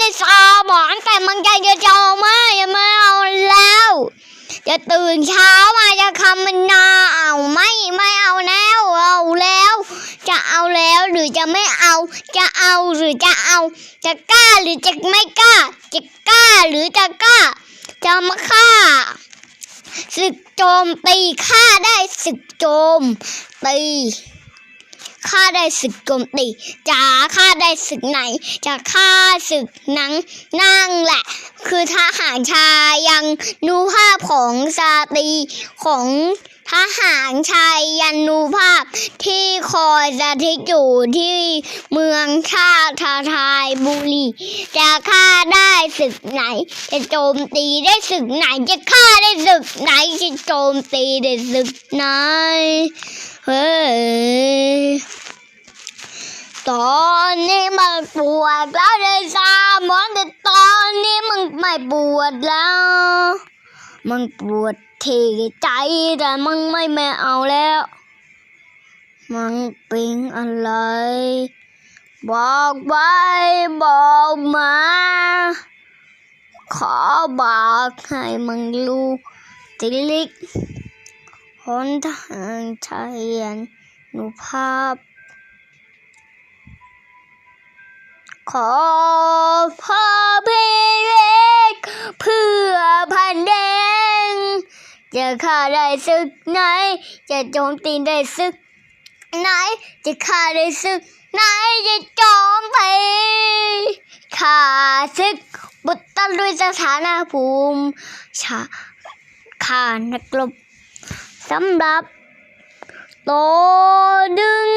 ได้สาหมอนแต่มันใจจะจอมาอย่ามาเอาแล้ว จะตื่นเช้ามาจะคำมันนาเอาไม่ไม่เอาแล้วเอาแล้ว จะเอาแล้วหรือจะไม่เอา จะเอาหรือจะเอา จะกล้าหรือจะไม่กล้า จะกล้าหรือจะกล้า จะมาฆ่าศึกโจมตีฆ่าได้ศึกโจมตี ฆ่าได้ศึกโจมตีจะฆ่าได้ศึกไหนจะฆ่าศึกนังนั่งแหละ คือทหารชายยังนูภาพของสตรีของทหารชายยันนูภาพที่คอยสถิตอยู่ที่เมืองชาติทาทายบุรีจะฆ่าได้ศึกไหน จะโจมตีได้ศึกไหน จะฆ่าได้ศึกไหนจะโจมตีได้ศึกไหนเฮ้ย ตอนนี้มันปวดแล้วเลยสามมอนแต่ตอนนี้มันไม่ปวดแล้ว มันปวดที่ใจแต่มันไม่ไม่เอาแล้ว มันเป็นอะไร บอกไว้บอกมา ขอบอกให้มันรู้ติลิกหนทางชัยยันนุภาพ ขอพ่อเพียงเพื่อพันแดง จะฆ่าได้ศึกไหน จะโจมตีได้ศึกไหน จะฆ่าได้ศึกไหนจะโจมตีฆ่าศึก บุตรด้วยสถานะภูมิชาฆ่านักรบสำหรับโตดึง